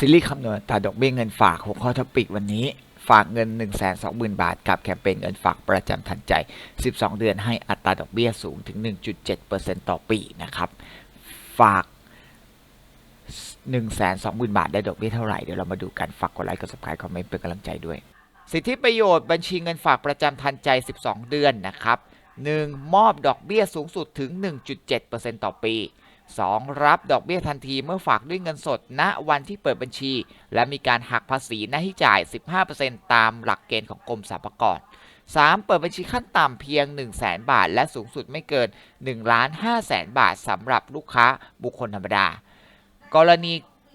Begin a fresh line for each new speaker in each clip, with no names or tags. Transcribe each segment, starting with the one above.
ซีรีส์คำนวณอัตาดอกเบี้ยเงินฝากหัวข้อท็อปิกวันนี้ ฝากเงิน 1 2 0 0 0 0 บาท กับแคมเปญเงินฝากประจำทันใจ 12 เดือนให้อัตราดอกเบี้ยสูงถึง 1.7%ต่อปีนะครับ ฝาก 1 2 0 0 0 0 บาทได้ดอกเบี้ยเท่าไหร่ เดี๋ยวเรามาดูกัน ฝากกดไลค์กด subscribe คอมเมนต์เป็นกำลังใจด้วย สิทธิประโยชน์บัญชีเงินฝากประจำทันใจ 12 เดือนนะครับ 1. มอบดอกเบี้ยสูงสุดถึง 1.7%ต่อปี 2. รับดอกเบี้ยทันทีเมื่อฝากด้วยเงินสด ณวันที่เปิดบัญชี และมีการหักภาษีหน้าที่จ่าย 15%ตามหลักเกณฑ์ของกรมสรรพากร 3. เปิดบัญชีขั้นต่ำเพียง 1 0 0 0 0แบาท และสูงสุดไม่เกิน1ล้าน5แสนบาทสำหรับลูกค้าบุคคลธรรมดา กรณี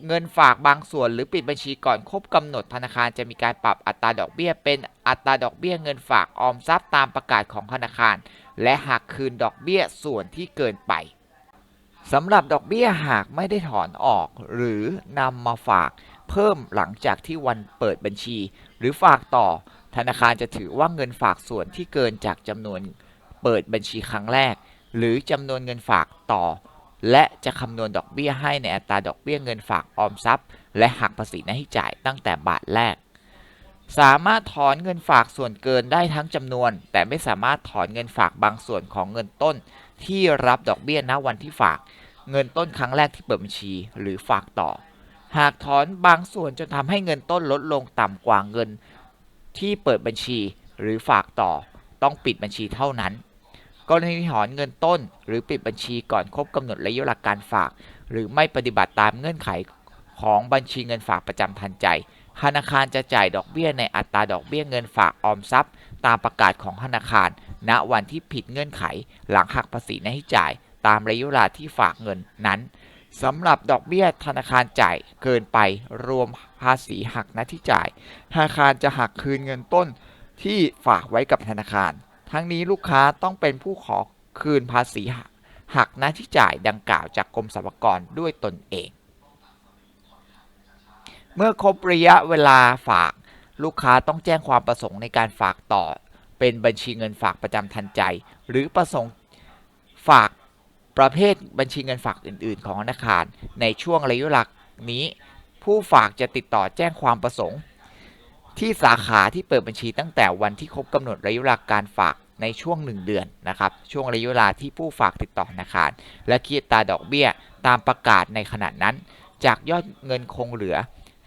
เงินฝากบางส่วนหรือปิดบัญชีก่อนครบกำหนดธนาคารจะมีการปรับอัตราดอกเบี้ย เป็นอัตราดอกเบี้ยเงินฝากออมทรัพย์ตามประกาศของธนาคาร และหักคืนดอกเบี้ยส่วนที่เกินไป สำหรับดอกเบี้ยหากไม่ได้ถอนออกหรือนำมาฝากเพิ่มหลังจากที่วันเปิดบัญชี หรือฝากต่อ ธนาคารจะถือว่าเงินฝากส่วนที่เกินจากจำนวนเปิดบัญชีครั้งแรก หรือจำนวนเงินฝากต่อ และจะคำนวณดอกเบี้ยให้ในอัตราดอกเบี้ยเงินฝากออมทรัพย์ และหักภาษีหน้าที่จ่ายตั้งแต่บาทแรก สามารถถอนเงินฝากส่วนเกินได้ทั้งจำนวน แต่ไม่สามารถถอนเงินฝากบางส่วนของเงินต้น ที่รับดอกเบี้ยณวันที่ฝาก เงินต้นครั้งแรกที่เปิดบัญชีหรือฝากต่อ หากถอนบางส่วนจนทำให้เงินต้นลดลงต่ำกว่าเงินที่เปิดบัญชีหรือฝากต่อ ต้องปิดบัญชีเท่านั้นกรณีถอนเงินต้นหรือปิดบัญชีก่อนครบกำหนดระยะเวลาการฝาก หรือไม่ปฏิบัติตามเงื่อนไขของบัญชีเงินฝากประจำทันใจธนาคารจะจ่ายดอกเบี้ยในอัตราดอกเบี้ยเงินฝากออมทรัพย์ ตามประกาศของธนาคาร ณวันที่ผิดเงื่อนไข หลังหักภาษีหน้าที่จ่าย ตามระยะเวลาที่ฝากเงินนั้นสำหรับดอกเบี้ยธนาคารจ่ายเกินไปรวมภาษีหักหน้าที่จ่าย ธนาคารจะหักคืนเงินต้นที่ฝากไว้กับธนาคาร ทั้งนี้ลูกค้าต้องเป็นผู้ขอคืนภาษีหักหน้าที่จ่ายดังกล่าวจากกรมสรรพากรด้วยตนเอง เมื่อครบระยะเวลาฝาก ลูกค้าต้องแจ้งความประสงค์ในการฝากต่อ เป็นบัญชีเงินฝากประจำทันใจ หรือประสงค์ฝากประเภทบัญชีเงินฝากอื่น ๆ ของธนาคาร ในช่วงระยะเวลานี้ ผู้ฝากจะติดต่อแจ้งความประสงค์ ที่สาขาที่เปิดบัญชีตั้งแต่วันที่ครบกำหนดระยะเวลาการฝากในช่วง 1 เดือนนะครับ ช่วงระยะเวลาที่ผู้ฝากติดต่อธนาคาร และคิดตาดอกเบี้ยตามประกาศในขณะนั้น จากยอดเงินคงเหลือ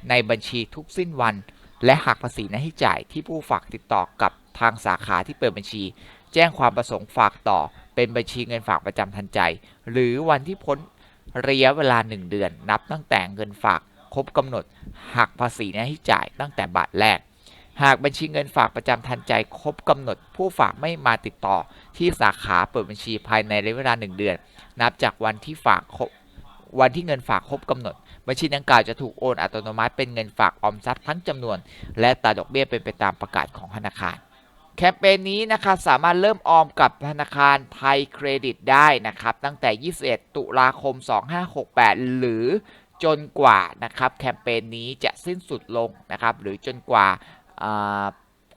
ในบัญชีทุกสิ้นวัน และหักภาษีหน้าที่จ่ายที่ผู้ฝากติดต่อกับ ทางสาขาที่เปิดบัญชี แจ้งความประสงค์ฝากต่อ เป็นบัญชีเงินฝากประจำทันใจ หรือวันที่พ้นระยะเวลา 1 เดือน นับตั้งแต่เงินฝากครบกำหนดหักภาษีหน้าที่จ่ายตั้งแต่บาทแรก หากบัญชีเงินฝากประจำทันใจครบกำหนด ผู้ฝากไม่มาติดต่อที่สาขาเปิดบัญชีภายในระยะเวลา 1 เดือน นับจากวันที่ฝากครบวันที่เงินฝากครบกำหนด บัญชีดังกล่าวจะถูกโอนอัตโนมัติเป็นเงินฝากออมทรัพย์ทั้งจำนวน และตาดอกเบี้ยเป็นไปตามประกาศของธนาคาร แคมเปญนี้นะครับสามารถเริ่มออมกับธนาคารไทยเครดิตได้นะครับ ตั้งแต่ 21 ตุลาคม 2568 หรือจนกว่านะครับแคมเปญนี้จะสิ้นสุดลงนะครับ หรือจนกว่า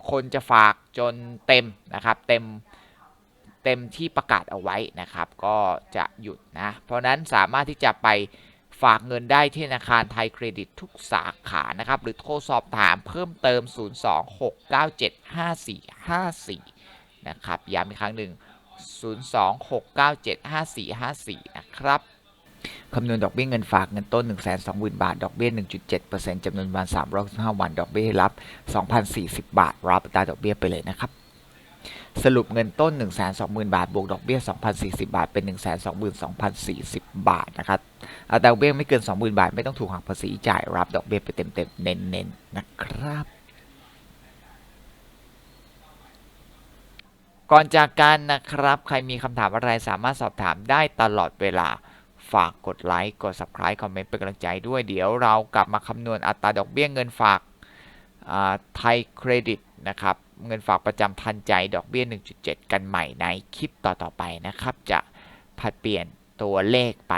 คนจะฝากจนเต็มนะครับ เต็มเต็มที่ประกาศเอาไว้นะครับ ก็จะหยุดนะ เพราะนั้นสามารถที่จะไป ฝากเงินได้ที่ธนาคารไทยเครดิตทุกสาขานะครับ หรือโทรสอบถามเพิ่มเติม 026975454 นะครับ ย้ำอีกครั้งหนึ่ง 026975454 นะครับคำนวณดอกเบี้ยเงินฝากเงินต้น 120,000 บาท ดอกเบี้ย 1.7%จำนวนวัน365วัน ดอกเบี้ยรับ 2,040 บาท รับตาดอกเบี้ยไปเลยนะครับ สรุปเงินต้น 120,000 บาท บวกดอกเบี้ย 2,040 บาท เป็น 122,240บาทนะครับอัตราดอกเบี้ยไม่เกิน 20,000 บาท ไม่ต้องถูกหักภาษีจ่ายรับดอกเบี้ยไปเต็มๆ เน้นๆ นะครับ ก่อนจากกันนะครับ ใครมีคำถามอะไรสามารถสอบถามได้ตลอดเวลา ฝากกดไลค์ กด subscribe คอมเมนต์เป็นกำลังใจด้วย เดี๋ยวเรากลับมาคำนวณอัตราดอกเบี้ยเงินฝากไทยเครดิตนะครับ เงินฝากประจำทันใจดอกเบี้ย 1.7 กันใหม่ในคลิปต่อๆไปนะครับ จะผัดเปลี่ยนตัวเลขไป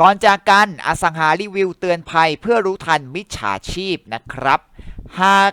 ก่อนจากกันอสังหารีวิวเตือนภัยเพื่อรู้ทันมิจฉาชีพนะครับ หาก